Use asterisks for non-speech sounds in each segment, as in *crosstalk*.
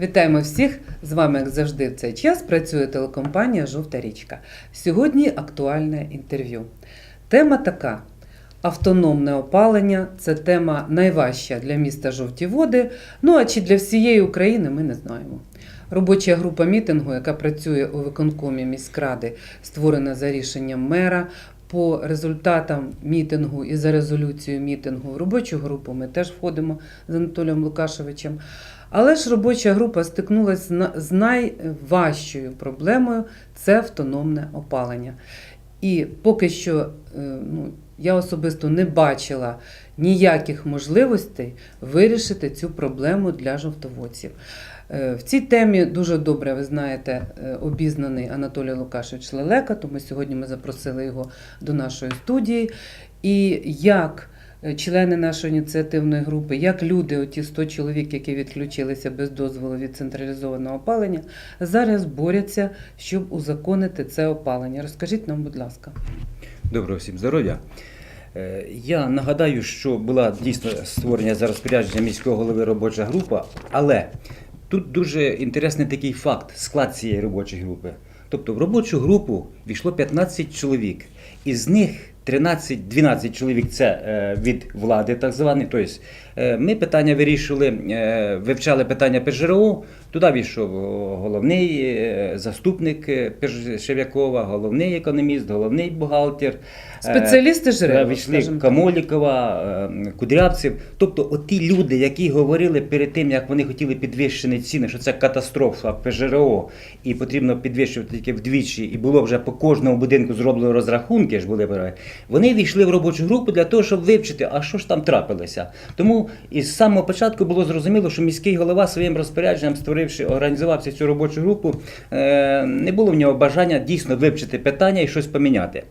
Вітаємо всіх! З вами, як завжди, в цей час працює телекомпанія Жовта річка. Сьогодні актуальне інтерв'ю. Тема така: автономне опалення це тема найважча для міста Жовті Води. Ну а чи для всієї України ми не знаємо. Робоча група мітингу, яка працює у виконкомі міськради, створена за рішенням мера. По результатам мітингу і за резолюцією мітингу в робочу групу ми теж входимо з Анатолієм Лукашевичем. Але ж робоча група стикнулася з найважчою проблемою це автономне опалення. І поки що е, ну, я особисто не бачила ніяких можливостей вирішити цю проблему для жовтоводців. Е, В цій темі дуже добре, ви знаєте, е, обізнаний Анатолій Лукашевич Лелека, тому сьогодні ми запросили його до нашої студії. І як члени нашої ініціативної групи, як люди, оті 100 чоловік, які відключилися без дозволу від централізованого опалення, зараз борються, щоб узаконити це опалення. Розкажіть нам, будь ласка. Доброго всім здоров'я. Е, Я нагадаю, що була дійсно створення за розпорядження міського голови робоча група, але тут дуже інтересний такий факт склад цієї робочої групи. Тобто в робочу групу війшло 15 чоловік, із них 13-12 чоловік це е, від влади, так звані. Тобто ми питання вирішували, е, вивчали питання ПЖРО. Туди війшов головний заступник Першев'якова, головний економіст, головний бухгалтер. Спеціалісти жребу, війшли. Камолікова, Кудрявців. Тобто, оті люди, які говорили перед тим, як вони хотіли підвищені ціни, що це катастрофа ПЖРО, і потрібно підвищувати тільки вдвічі, і було вже по кожному будинку зроблено розрахунки, ж були вони війшли в робочу групу для того, щоб вивчити, а що ж там трапилося. Тому із самого початку було зрозуміло, що міський голова своїм розпорядженням, створивши, організувався цю робочу групу, е, не було в нього бажання дійсно вивчити питання і щось поміняти.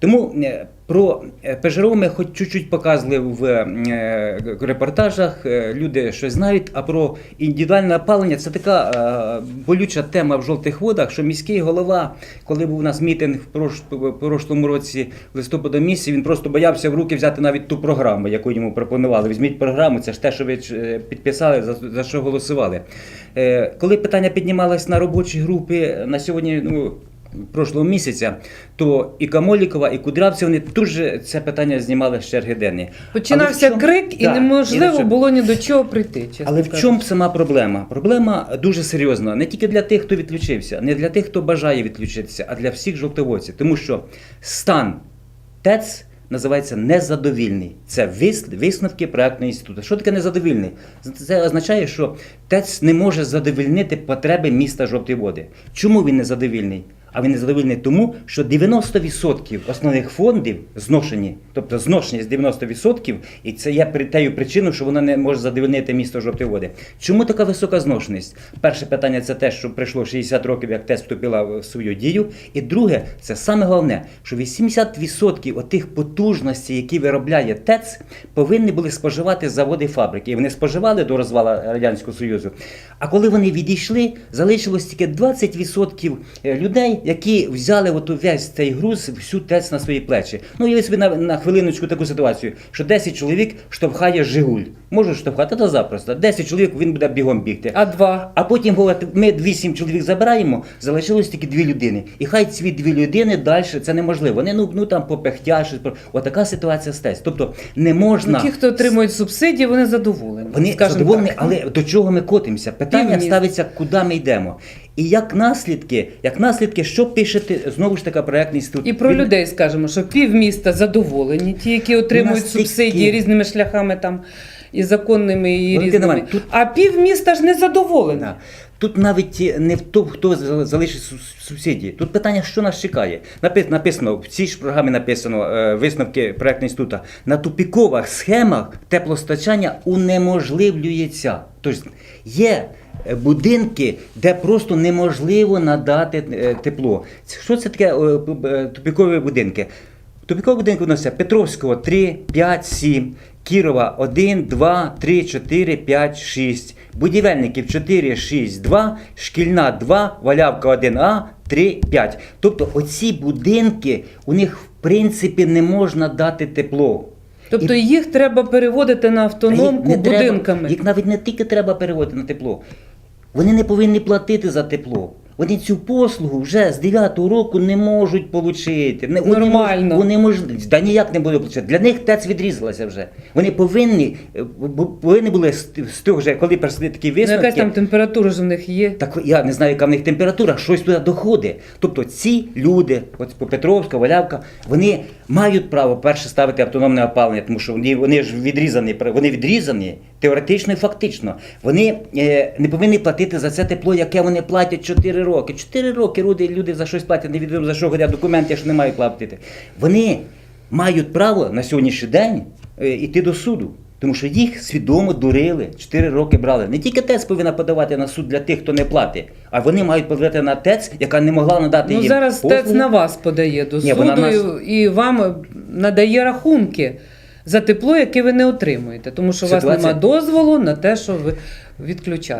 Тому е, про е, ПЖРО ми хоч чуть-чуть показували в е, репортажах, люди щось знають, а про індивідуальне опалення це така болюча тема в жовтих водах, що міський голова, коли був у нас мітинг в прош- прошлому році в листопаду місяці, він просто боявся в руки взяти навіть ту програму, яку йому пропонували. Візьміть програму, це ж те, що ви підписали, за, за що голосували. Коли питання піднімалось на робочій групі на сьогодні, ну прошлого місяця, то і Камолікова, і Кудрявці вони дуже це питання знімали з черги денні. Починався чому- крик, і Да, неможливо і було ні до чого прийти. Чесно Але в чому сама проблема? Проблема дуже серйозна не тільки для тих, хто відключився, не для тих, хто бажає відключитися, а для всіх жовтоводців. Тому що стан ТЕЦ називається незадовільний. Це вис- висновки проектного інституту. Що таке незадовільний? Це означає, що ТЕЦ не може задовільнити потреби міста жовті води. Чому він незадовільний? А він незадовільний тому, що 90% основних фондів зношені, тобто зношені з 90%, і це є при- тею причиною, що вона не може задовольнити місто жовті води. Чому така висока зношеність? Перше питання це те, що пройшло 60 років, як ТЕС вступила в свою дію. І друге, це саме головне, що 80% отих потужностей, які виробляє ТЕЦ, повинні були споживати заводи і фабрики. І вони споживали до розвалу Радянського Союзу. А коли вони відійшли, залишилось тільки 20% людей, які взяли от весь цей груз, всю ТЕЦ на свої плечі. Ну, уявіть собі на, на хвилиночку таку ситуацію, що 10 чоловік штовхає Жигуль. Може штовхати, то запросто. 10 чоловік він буде бігом бігти. А два. А потім говорить, ми 8 чоловік забираємо, залишилось тільки дві людини. І хай ці дві людини далі це неможливо. Вони ну, ну там попехтять, щось. про- Отака ситуація стається. Тобто не можна. Ну, ті, хто отримують субсидії, вони задоволені. Вони скажімо задоволені, так. але до чого ми котимося? Питання Півміст. ставиться, куди ми йдемо. І як наслідки, як наслідки, що пишете знову ж таки проектний інститут? І про Він- людей скажемо, що пів міста задоволені, ті, які отримують субсидії різними шляхами там і законними, і Валентина різними. Іванівна, тут- А пів міста ж не задоволені. Да. Тут навіть не в тому, хто за- залишить су- субсидії. Тут питання, що нас чекає. Напи- Написано, в цій ж програмі написано е, висновки проектного інституту. На тупікових схемах теплостачання унеможливлюється. Тобто є будинки, де просто неможливо надати е, тепло. Що це таке е, е, тупікові будинки? Тупікові будинки у нас є Петровського 3, 5, 7, Кірова 1, 2, 3, 4, 5, 6, будівельників 4, 6, 2, шкільна 2, валявка 1А, 3, 5. Тобто оці будинки, у них в принципі не можна дати тепло. Тобто їх треба переводити на автономку не треба- будинками. їх навіть не тільки треба переводити на тепло. Вони не повинні платити за тепло. Вони цю послугу вже з 9-го року не можуть отримати. Вони Нормально. мож- Вони можуть, да ніяк не будуть отримати. Для них ТЕЦ відрізалася вже. Вони повинні, е, повинні були з, того, вже, коли прийшли такі Ну, якась там температура ж у них є. Так я не знаю, яка в них температура, щось туди доходить. Тобто ці люди, от по Петровська, Валявка, вони мають право перше ставити автономне опалення, тому що вони, вони ж відрізані, вони відрізані теоретично і фактично. Вони е, не повинні платити за це тепло, яке вони платять 4 роки. 4 роки люди, люди за щось платять, невідомо за що говорять документи, що не мають платити. Вони мають право на сьогоднішній день е, йти до суду. Тому що їх свідомо дурили, 4 роки брали. Не тільки ТЕЦ повинна подавати на суд для тих, хто не платить, а вони мають подавати на ТЕЦ, яка не могла надати Ну їм зараз послугу. ТЕЦ на вас подає до Ні, суду нас- і, вам е, надає рахунки за тепло, яке ви не отримуєте, тому що у вас Ситуація- немає дозволу на те, що ви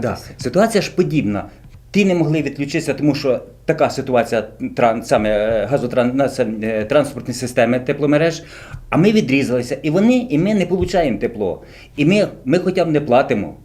Да. Ситуація ж подібна. Ті не могли відключитися, тому що така ситуація тран, саме е, газотран, на- це, е, системи тепломереж. А ми відрізалися, і вони, і ми не отримуємо тепло. І ми, ми хоча б не платимо.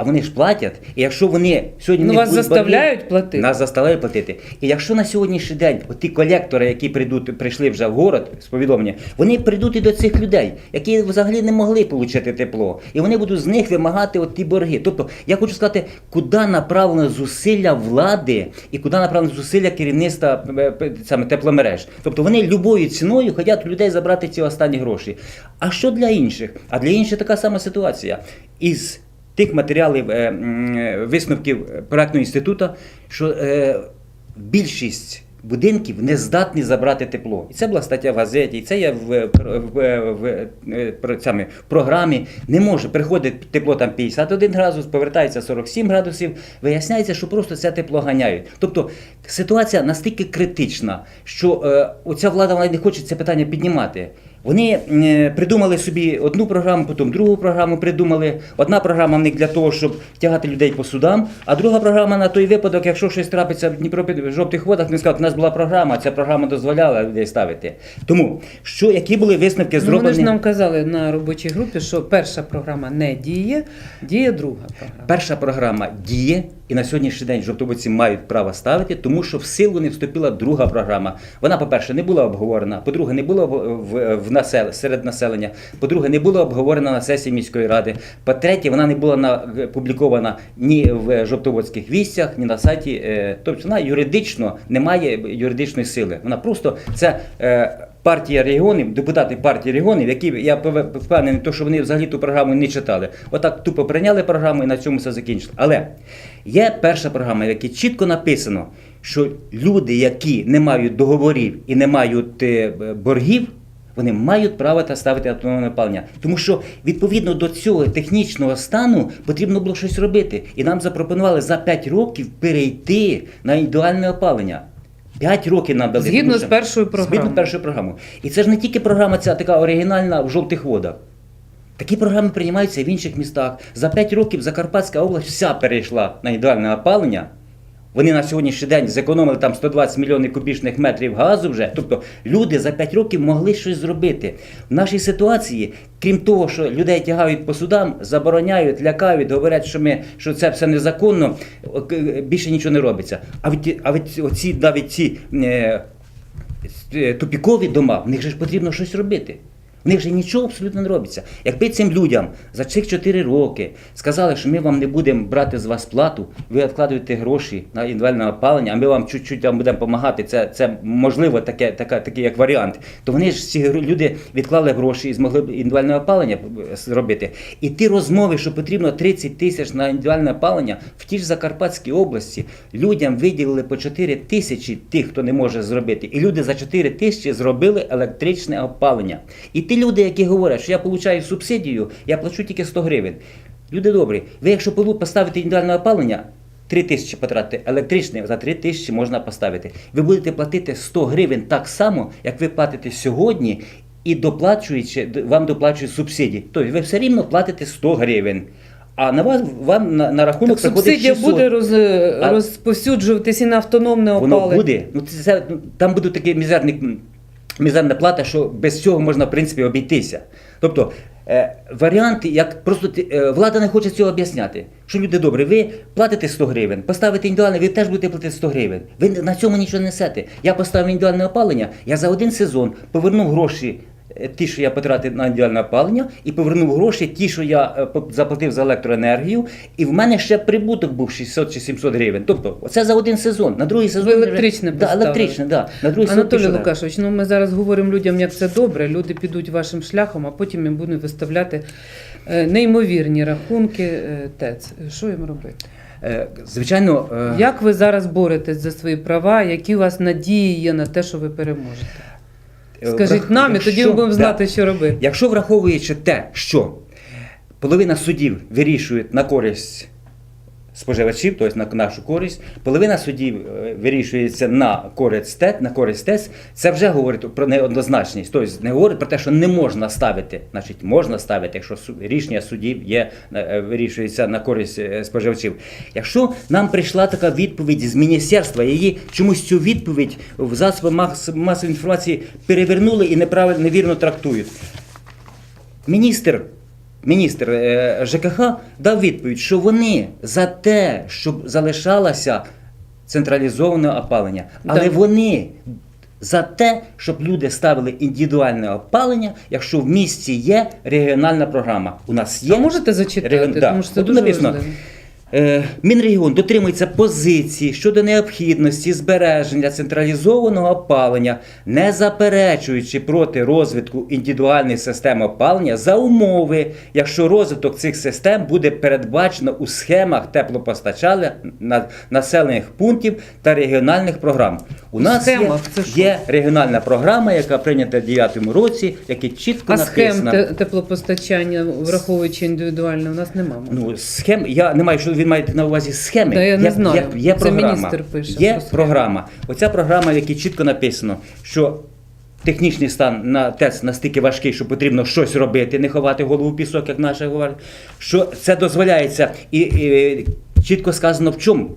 А вони ж платять. І якщо вони сьогодні Ну, не вас будуть заставляють борги, платити? Нас заставляють платити. І якщо на сьогоднішній день ті колектори, які прийдуть, прийшли вже в город з повідомлення, вони прийдуть і до цих людей, які взагалі не могли отримати тепло. І вони будуть з них вимагати от ті борги. Тобто, я хочу сказати, куди направлено зусилля влади і куди направлено зусилля керівництва е, саме тепломереж. Тобто вони любою ціною хочуть людей забрати ці останні гроші. А що для інших? А для інших така сама ситуація. Із тих матеріалів е, е, висновків проектного інституту, що е, більшість будинків не здатні забрати тепло. І це була стаття в газеті, і це є в, в, в, в, саме, в програмі. Не може приходить тепло там 51 градус, повертається 47 градусів. Виясняється, що просто це тепло ганяють. Тобто ситуація настільки критична, що е, оця влада вона не хоче це питання піднімати. Вони е, придумали собі одну програму, потім другу програму придумали. Одна програма в них для того, щоб тягати людей по судам, а друга програма на той випадок, якщо щось трапиться в Дніпро в жовтих водах, вони скажуть, у нас була програма, ця програма дозволяла людей ставити. Тому що які були висновки Ну, вони ж нам казали на робочій групі, що перша програма не діє, діє друга програма. Перша програма діє, і на сьогоднішній день жовтоводці мають право ставити, тому що в силу не вступила друга програма. Вона, по-перше, не була обговорена, по-друге, не була в, в, насел, серед населення, по-друге, не була обговорена на сесії міської ради. По-третє, вона не була на, публікована ні в жовтоводських вістях, ні на сайті. Е, тобто вона юридично не має юридичної сили. Вона просто це. Партія регіонів, депутати партії регіонів, які я впевнений, то, що вони взагалі ту програму не читали. Отак тупо прийняли програму і на цьому все закінчили. Але є перша програма, в якій чітко написано, що люди, які не мають договорів і не мають е, боргів, вони мають право та ставити автономне опалення. Тому що відповідно до цього технічного стану потрібно було щось робити. І нам запропонували за 5 років перейти на індивідуальне опалення. 5 років нам дали. Згідно з першою програмою. Згідно з першою програмою. І це ж не тільки програма ця така оригінальна в жовтих водах. Такі програми приймаються в інших містах. За 5 років Закарпатська область вся перейшла на індивідуальне опалення. Вони на сьогоднішній день зекономили там 120 мільйонів кубічних метрів газу вже. Тобто люди за 5 років могли щось зробити. В нашій ситуації, крім того, що людей тягають по судам, забороняють, лякають, говорять, що ми що це все незаконно, більше нічого не робиться. А від, а від оці навіть ці е, е, тупікові дома, в них же ж потрібно щось робити. В них же нічого абсолютно не робиться. Якби цим людям за цих 4 роки сказали, що ми вам не будемо брати з вас плату, ви відкладуєте гроші на індивідуальне опалення, а ми вам чуть-чуть будемо допомагати, це, це можливо таке, таке, такий як варіант, то вони ж ці люди відклали гроші і змогли б індивідуальне опалення зробити. І ті розмови, що потрібно 30 тисяч на індивідуальне опалення, в тій ж Закарпатській області людям виділили по 4 тисячі тих, хто не може зробити. І люди за 4 тисячі зробили електричне опалення. І ті люди, які говорять, що я отримую субсидію, я плачу тільки 100 гривень. Люди добрі, ви якщо поставите індивідуальне опалення, 3 тисячі потратити електричне, за 3 тисячі можна поставити. Ви будете платити 100 гривень так само, як ви платите сьогодні, і доплачуючи, вам доплачують субсидії. Тобто ви все рівно платите 100 гривень. А на вас вам на, на рахунок Так приходить субсидія 600. буде роз, розповсюджуватися на автономне опалення? Воно буде. Ну, це, там буде такий мізерний, мізерна плата, що без цього можна, в принципі, обійтися. Тобто, Е, варіанти, як просто е, влада не хоче цього об'ясняти. Що люди добре, ви платите 100 гривень, поставите індивідуальне, ви теж будете платити 100 гривень. Ви на цьому нічого не несете. Я поставив індивідуальне опалення, я за один сезон повернув гроші. Е, Ті, що я потратив на індивідуальне опалення, і повернув гроші, ті, що я е, заплатив за електроенергію, і в мене ще прибуток був 600 чи 700 гривень. Тобто, це за один сезон. На другий сезон електричне да, електричне, да. На другий Анатолій пішов. Лукашович, ну ми зараз говоримо людям, як це добре. Люди підуть вашим шляхом, а потім їм будуть виставляти е, неймовірні рахунки ТЕЦ. Що їм робити? Звичайно, Як ви зараз боретесь за свої права? Які у вас надії є на те, що ви переможете? Скажіть нам, і тоді ми будемо знати, що робити. Якщо враховуючи те, що половина судів вирішують на користь споживачів, тобто на нашу користь, половина судів е, вирішується на користь ТЕЦ, на користь ТЕЦ, це вже говорить про неоднозначність. Тобто не говорить про те, що не можна ставити, значить можна ставити, якщо рішення судів є, е, вирішується на користь е, споживачів. Якщо нам прийшла така відповідь з міністерства, її чомусь цю відповідь в засобах масової інформації перевернули і неправильно невірно трактують. Міністр, міністр е, ЖКХ дав відповідь, що вони за те, щоб залишалося централізоване опалення, але Да. вони за те, щоб люди ставили індивідуальне опалення, якщо в місті є регіональна програма. У нас є А можете зачитати? Регіон- да. Тому що це От дуже написано, важливо. Е, Мінрегіон дотримується позиції щодо необхідності збереження централізованого опалення, не заперечуючи проти розвитку індивідуальних систем опалення за умови, якщо розвиток цих систем буде передбачено у схемах теплопостачання населених пунктів та регіональних програм. У нас схемах є, є регіональна програма, яка прийнята в 2009 році, яка чітко А схем написана. те- теплопостачання, враховуючи індивідуальне, у нас немає. Ну, схем, я не маю, що він має на увазі схеми. Та я не є, знаю. Є, є Це програма. міністр пише є програма. Оця програма, в якій чітко написано, що технічний стан на ТЕЦ настільки важкий, що потрібно щось робити, не ховати голову в пісок, як наші говорять, що це дозволяється і, і чітко сказано в чому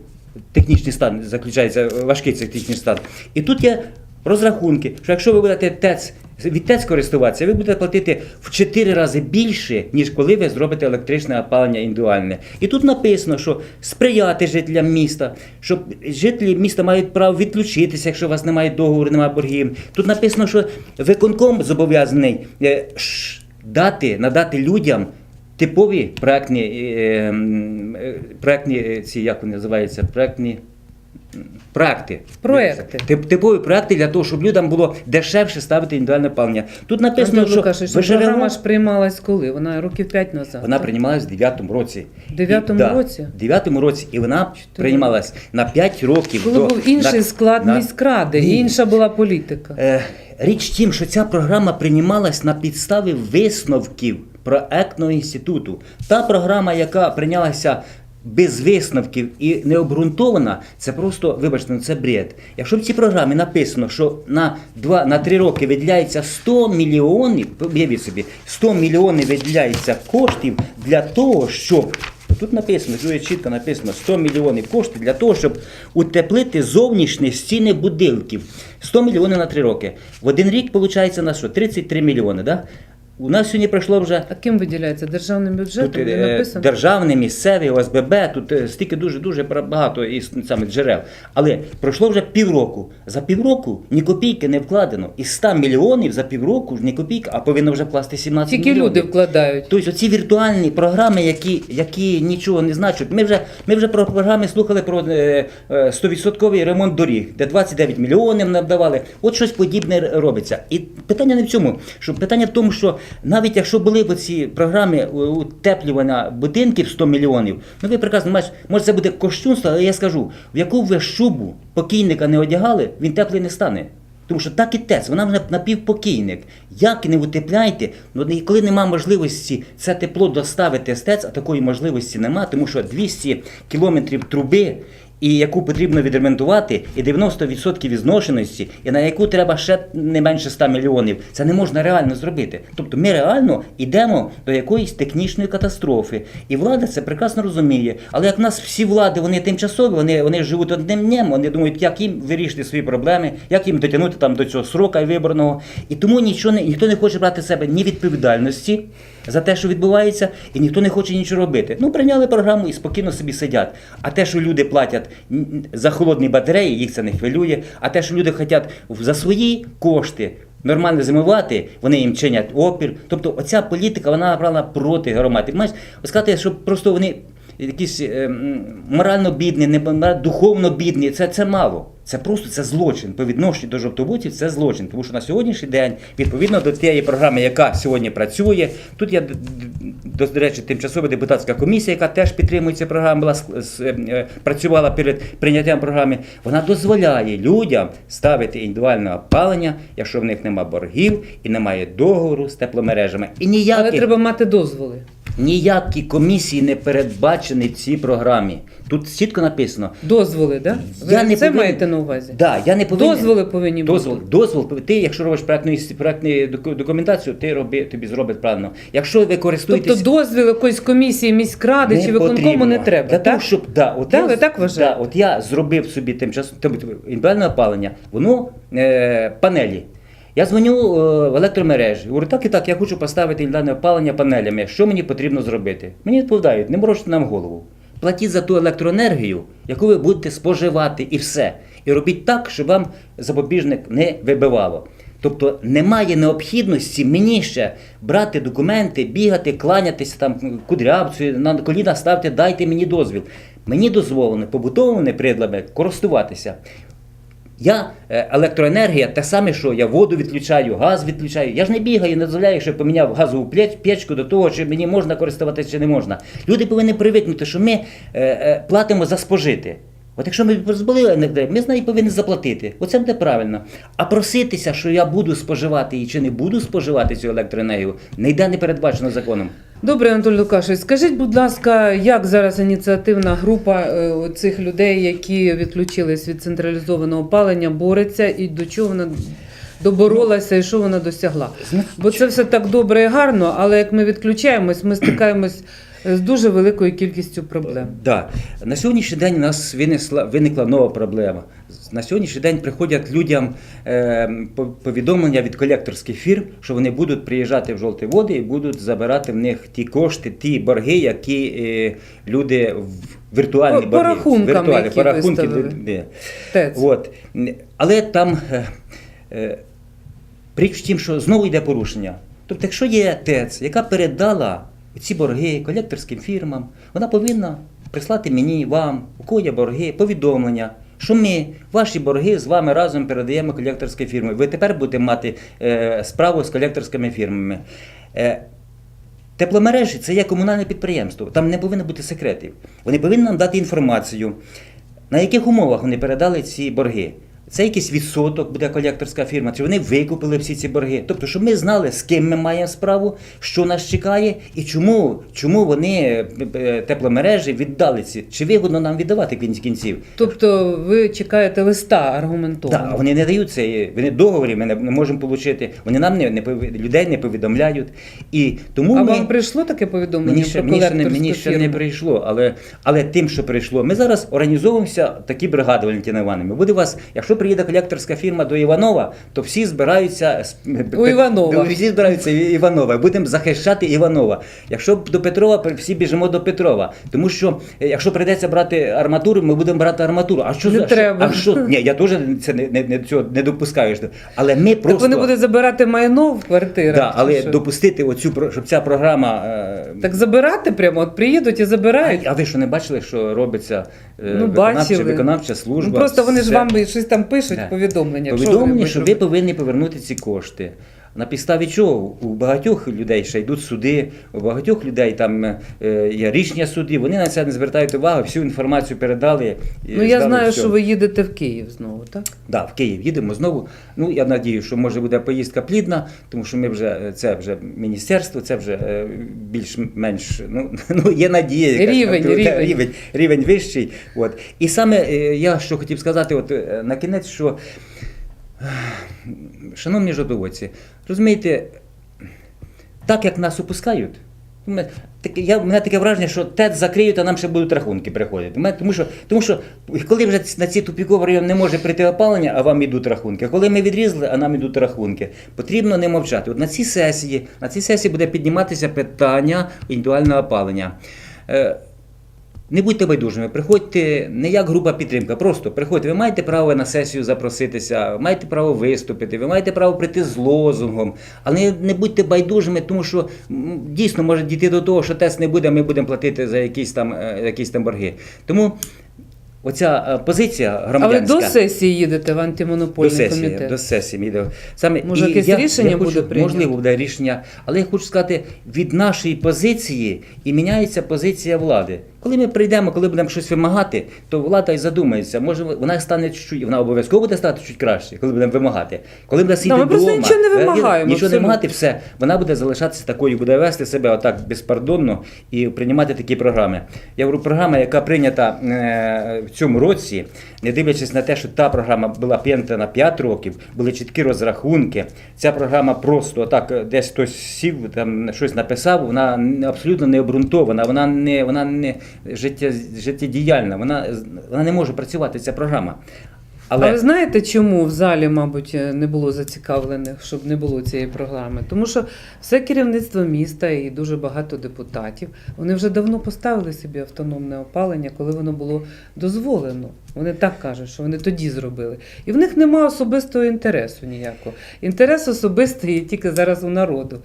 технічний стан заключається, важкий цей технічний стан. І тут є розрахунки, що якщо ви будете ТЕЦ від ТЕЦ користуватися, ви будете платити в 4 рази більше, ніж коли ви зробите електричне опалення індивідуальне. І тут написано, що сприяти жителям міста, що жителі міста мають право відключитися, якщо у вас немає договору, немає боргів. Тут написано, що виконком зобов'язаний е, дати, надати людям. Типові проектні, е, е, проектні ці, як вони називаються, проектні проекти. Проекти. Тип- Типові проекти для того, щоб людям було дешевше ставити індивідуальне опалення. Тут написано, Антон що Лукашевич, ну, ВШРГ, програма ж приймалась коли? Вона років 5 назад. вона так? приймалась в 9-му році. В 9-му да, році? В 9-му році. І вона приймалась на 5 років. Коли до- був інший на- склад на- міськради, Ні. інша була політика. Е, річ в тім, що ця програма приймалась на підставі висновків проектного інституту. Та програма, яка прийнялася без висновків і не обґрунтована, це просто, вибачте, ну це бред. Якщо в цій програмі написано, що на 2, на 3 роки виділяється 100 мільйонів, собі, 100 мільйонів виділяється коштів для того, щоб Тут написано, дуже чітко написано 100 мільйонів коштів для того, щоб утеплити зовнішні стіни будинків. 100 мільйонів на 3 роки. В один рік виходить на що? 33 мільйони. Да? У нас сьогодні пройшло вже А ким виділяється? Державним бюджетом? тут Де е, написано? державне, місцеве, ОСББ, тут е, стільки дуже дуже багато із саме джерел. Але пройшло вже півроку. За півроку ні копійки не вкладено. Із 100 мільйонів за півроку ні копійки, а повинно вже вкласти 17 Тільки мільйонів. люди вкладають. Тобто оці віртуальні програми, які, які нічого не значать. Ми вже, ми вже про програми слухали про е, е, 100% ремонт доріг, де 29 мільйонів нам давали. От щось подібне робиться. І питання не в цьому. Що питання в тому, що навіть якщо були б ці програми утеплювання будинків 100 мільйонів, ну ви прекрасно маєш, може це буде кощунство, але я скажу, в яку ви шубу покійника не одягали, він теплий не стане. Тому що так і ТЕЦ, вона вже напівпокійник. Як не утепляйте, ну коли нема можливості це тепло доставити з ТЕЦ, а такої можливості нема, тому що 200 кілометрів труби і яку потрібно відремонтувати, і 90% ізношеності, і на яку треба ще не менше 100 мільйонів. Це не можна реально зробити. Тобто ми реально йдемо до якоїсь технічної катастрофи. І влада це прекрасно розуміє. Але як в нас всі влади, вони тимчасові, вони, вони живуть одним днем, вони думають, як їм вирішити свої проблеми, як їм дотягнути там до цього срока виборного. І тому нічого не, ніхто не хоче брати себе ні відповідальності за те, що відбувається, і ніхто не хоче нічого робити. Ну, прийняли програму і спокійно собі сидять. А те, що люди платять за холодні батареї, їх це не хвилює. А те, що люди хочуть за свої кошти. Нормально зимувати, вони їм чинять опір. Тобто оця політика вона направлена проти громади. Маєш сказати, що просто вони якісь е, морально бідні, не духовно бідні, це, це мало. Це просто це злочин. По відношенню до жовтобутів це злочин. Тому що на сьогоднішній день, відповідно до тієї програми, яка сьогодні працює, тут д- до речі, тимчасова депутатська комісія, яка теж підтримує цю програму, була е, е, працювала перед прийняттям програми. Вона дозволяє людям ставити індивідуальне опалення, якщо в них немає боргів і немає договору з тепломережами. І Але треба мати дозволи. Ніякі комісії не передбачені в цій програмі. Тут чітко написано. Дозволи, да? Ви Я не це повинен- маєте на увазі? Да, я не повинен... Дозволи повинні дозвол, бути. Дозвол, ти, якщо робиш проектну, проектну доку- документацію, ти роби, тобі зроблять правильно. Якщо ви користуєтесь... Тобто дозвіл якоїсь комісії міськради чи виконкому потрібно. не треба, Для так? того, щоб, да, от Да, я, так? Да, от я зробив собі тимчасово індивідуальне опалення, воно е, панелі. Я дзвоню е, в електромережі, говорю, так і так, я хочу поставити індивідуальне опалення панелями. Що мені потрібно зробити? Мені відповідають, не морочте нам голову. Платіть за ту електроенергію, яку ви будете споживати, і все. І робіть так, щоб вам запобіжник не вибивало. Тобто немає необхідності мені ще брати документи, бігати, кланятися там кудрявцю, на коліна ставити, дайте мені дозвіл. Мені дозволено побутовими приладами користуватися. Я е, електроенергія, те саме, що я воду відключаю, газ відключаю. Я ж не бігаю, не дозволяю, що поміняв газову печку до того, чи мені можна користуватися, чи не можна. Люди повинні привикнути, що ми е, е, платимо за спожити. От якщо ми позболили енергію, ми з неї повинні заплатити. Оце буде правильно. А проситися, що я буду споживати і чи не буду споживати цю електроенергію, не йде не передбачено законом. Добре, Анатолій Лукашович, скажіть, будь ласка, як зараз ініціативна група е, цих людей, які відключились від централізованого опалення, бореться і до чого вона доборолася і що вона досягла? Бо це все так добре і гарно, але як ми відключаємось, ми стикаємось з дуже великою кількістю проблем. Да. На сьогоднішній день у нас винесла, виникла нова проблема. На сьогоднішній день приходять людям е, повідомлення від колекторських фірм, що вони будуть приїжджати в жовті води і будуть забирати в них ті кошти, ті борги, які е, люди в віртуальні По- по борги. рахункам, віртуальні, які по де- ТЕЦ. От. Але там е, е, річ в тім, що знову йде порушення. Тобто, якщо є ТЕЦ, яка передала ці борги колекторським фірмам, вона повинна прислати мені, вам, у кого є борги, повідомлення. Що ми ваші борги з вами разом передаємо колекторській фірмі. Ви тепер будете мати е, справу з колекторськими фірмами. Е, Тепломережі це є комунальне підприємство, там не повинно бути секретів. Вони повинні нам дати інформацію, на яких умовах вони передали ці борги. Це якийсь відсоток буде колекторська фірма, чи вони викупили всі ці борги. Тобто, щоб ми знали, з ким ми маємо справу, що нас чекає, і чому, чому вони е, тепломережі віддали ці, чи вигодно нам віддавати в кінці кінців. Тобто ви чекаєте листа аргументованого? Так, вони не дають це, вони договорів ми не, можемо отримати, вони нам не, не людей не повідомляють. І тому А ми, вам прийшло таке повідомлення мені ще, про мені ще, не, мені ще не прийшло, але, але тим, що прийшло, ми зараз організовуємося такі бригади Валентина Івановна. Буде вас, якщо приїде колекторська фірма до Іванова, то всі збираються У Іванова. Всі збираються Іванова. Будемо захищати Іванова. Якщо до Петрова, всі біжимо до Петрова. Тому що е, якщо прийдеться брати арматуру, ми будемо брати арматуру. А що Не за- треба. А що? Ні, я теж це не, не, не, цього не допускаю. Але ми просто. Так вони будуть забирати майно в квартирах? да, але що? допустити оцю щоб ця програма. е, Так забирати прямо, от приїдуть і забирають. а ви що не бачили, що робиться е, Ну, виконавча, виконавча служба? Ну, просто вони ж Все. вам щось там пишуть, повідомлення. Повідомлення, що ви повинні повернути ці кошти. На підставі чого у багатьох людей ще йдуть суди, у багатьох людей там е, є рішення судів, вони на це не звертають увагу, всю інформацію передали. Ну я знаю, все. що ви їдете в Київ знову, так? Да, в Київ їдемо знову. Ну я надію, що може буде поїздка плідна, тому що ми вже е, це вже міністерство, це вже е, більш-менш ну, *laughs* ну є надія. якась Рівень, та, рівень. рівень, рівень вищий. От. І саме я що хотів сказати, от на кінець, що шановні жодоводці, розумієте, так як нас опускають. мене таке- Я, мене таке враження, що ТЕЦ закриють, а нам ще будуть рахунки приходити. Мене- Тому що, тому що коли вже на ці тупікові райони не може прийти опалення, а вам йдуть рахунки. Коли ми відрізали, а нам йдуть рахунки. Потрібно не мовчати. От на цій сесії, на цій сесії буде підніматися питання індивідуального опалення. Не будьте байдужими, приходьте не як група підтримка, просто приходьте. Ви маєте право на сесію запроситися, маєте право виступити, ви маєте право прийти з лозунгом, але не, будьте байдужими, тому що дійсно може дійти до того, що тест не буде, а ми будемо платити за якісь там, е, якісь там борги. Тому оця е, позиція громадянська. до сесії їдете в До сесії, комітет? до сесії ми йдемо. Саме Може, якесь я- рішення я хочу, буде прийнято? Можливо, буде рішення, але я хочу сказати, від нашої позиції і міняється позиція влади. Коли ми прийдемо, коли будемо щось вимагати, то влада і задумається. Може, вона стане чуть, вона обов'язково буде стати чуть краще, коли будемо вимагати. Коли буде сидіти просто вдома, нічого не е, вимагаємо, Нічого не вимагати, все. Вона буде залишатися такою, буде вести себе отак безпардонно і приймати такі програми. Я говорю, програма, яка прийнята е, в цьому році, не дивлячись на те, що та програма була прийнята на 5 років, були чіткі розрахунки. Ця програма просто отак е, десь хтось сів, там щось написав, вона абсолютно не обґрунтована, вона не, вона не життєдіяльна, вона, вона не може працювати, ця програма. А ви знаєте, чому в залі, мабуть, не було зацікавлених, щоб не було цієї програми? Тому що все керівництво міста і дуже багато депутатів вони вже давно поставили собі автономне опалення, коли воно було дозволено. Вони так кажуть, що вони тоді зробили. І в них немає особистого інтересу ніякого. Інтерес особистий є тільки зараз у народу.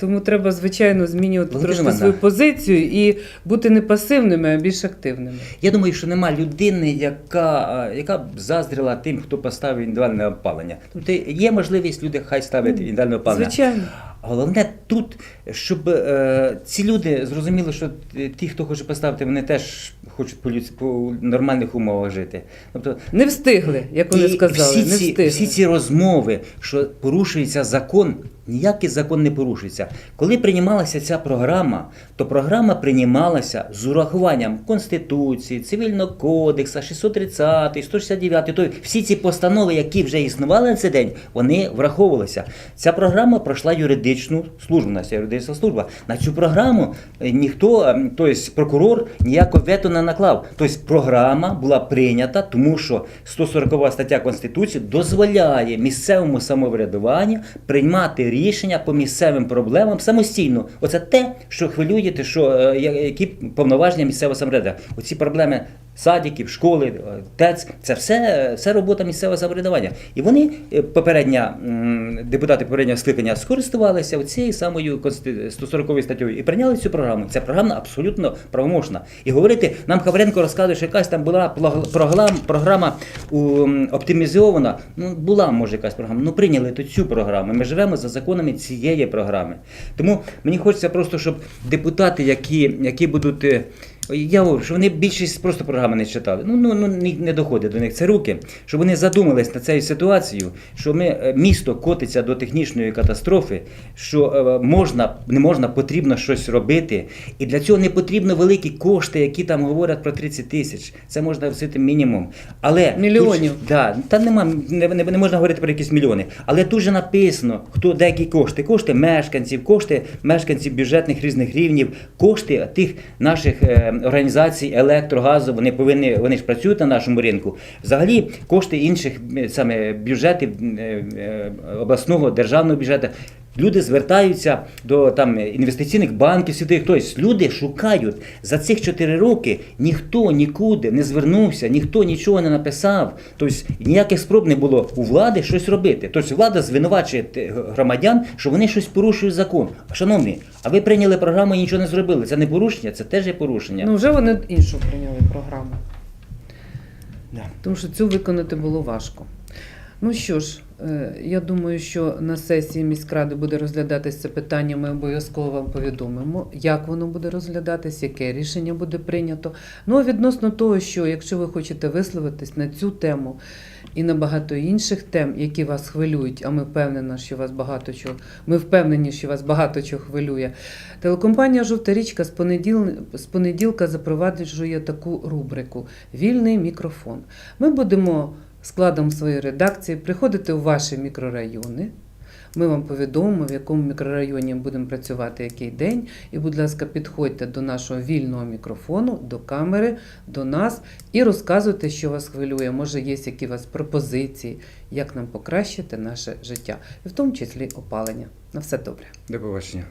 Тому треба, звичайно, змінювати Володимир трошки Івановна. свою позицію і бути не пасивними, а більш активними. Я думаю, що нема людини, яка, яка б заздрила тим, хто поставив індивідуальне опалення. Тобто є можливість, люди хай ставлять індивідуальне опалення. Звичайно. Головне тут, щоб е, ці люди зрозуміли, що ті, хто хоче поставити, вони теж хочуть по, людсь- по нормальних умовах жити. Тобто Не встигли, як вони і сказали, всі не ці, встигли. всі ці розмови, що порушується закон, ніякий закон не порушується. Коли приймалася ця програма, то програма приймалася з урахуванням Конституції, Цивільного кодексу, 630, 169, тобто всі ці постанови, які вже існували на цей день, вони враховувалися. Ця програма пройшла юридичну службу, у нас юридична служба. На цю програму е, ніхто, тобто прокурор ніякого вето не наклав. Тобто програма була прийнята, тому що 140 стаття Конституції дозволяє місцевому самоврядуванню приймати рішення по місцевим проблемам самостійно. Оце те, що хвилюєте, що е, які повноваження місцевого самоврядування. Оці проблеми садиків, школи, е, ТЕЦ, це все, все робота місцевого самоврядування. І вони е, попередня депутати попереднього скликання скористувалися цією самою 140 статтею і прийняли цю програму. Ця програма абсолютно правомочна. І говорити, нам Хавренко розказує, що якась там була програма, оптимізована. Ну, була, може, якась програма. Ну, прийняли то цю програму. Ми живемо за законами цієї програми. Тому мені хочеться просто, щоб депутати, які, які будуть. Е, я говорю, що вони більшість просто програми не читали. Ну, ну, ну не, доходить до них це руки. Щоб вони задумались над цією ситуацією, що ми, е, місто котиться до технічної катастрофи, що е, можна, не можна, потрібно щось робити. І для цього не потрібно великі кошти, які там говорять про 30 тисяч. Це можна всити мінімум. Але Мільйонів. Тут, да, та нема, не, не, не можна говорити про якісь мільйони. Але тут же написано, хто деякі кошти. Кошти мешканців, кошти мешканців бюджетних різних рівнів, кошти тих наших е, електрогазу, вони повинні, вони ж працюють на нашому ринку. Взагалі, кошти інших саме бюджетів е, е, обласного державного бюджету. Люди звертаються до там інвестиційних банків, сюди. Тобто люди шукають за цих 4 роки. Ніхто нікуди не звернувся, ніхто нічого не написав. Тобто ніяких спроб не було у влади щось робити. Тобто влада звинувачує громадян, що вони щось порушують закон. Шановні, а ви прийняли програму і нічого не зробили. Це не порушення, це теж є порушення. Ну, вже вони іншу прийняли програму. Да. Тому що цю виконати було важко. Ну що ж, Я думаю, що на сесії міськради буде розглядатися питання. Ми обов'язково вам повідомимо, як воно буде розглядатись, яке рішення буде прийнято. Ну а відносно того, що якщо ви хочете висловитись на цю тему і на багато інших тем, які вас хвилюють, а ми впевнені, що вас багато чого, ми впевнені, що вас багато чого хвилює. Телекомпанія Жовта річка з, понеділ... з понеділка запроваджує таку рубрику Вільний мікрофон. Ми будемо складом своєї редакції приходити у ваші мікрорайони. Ми вам повідомимо, в якому мікрорайоні будемо працювати який день. І, будь ласка, підходьте до нашого вільного мікрофону, до камери, до нас і розказуйте, що вас хвилює. Може, є які у вас пропозиції, як нам покращити наше життя, і в тому числі опалення. На все добре. До побачення.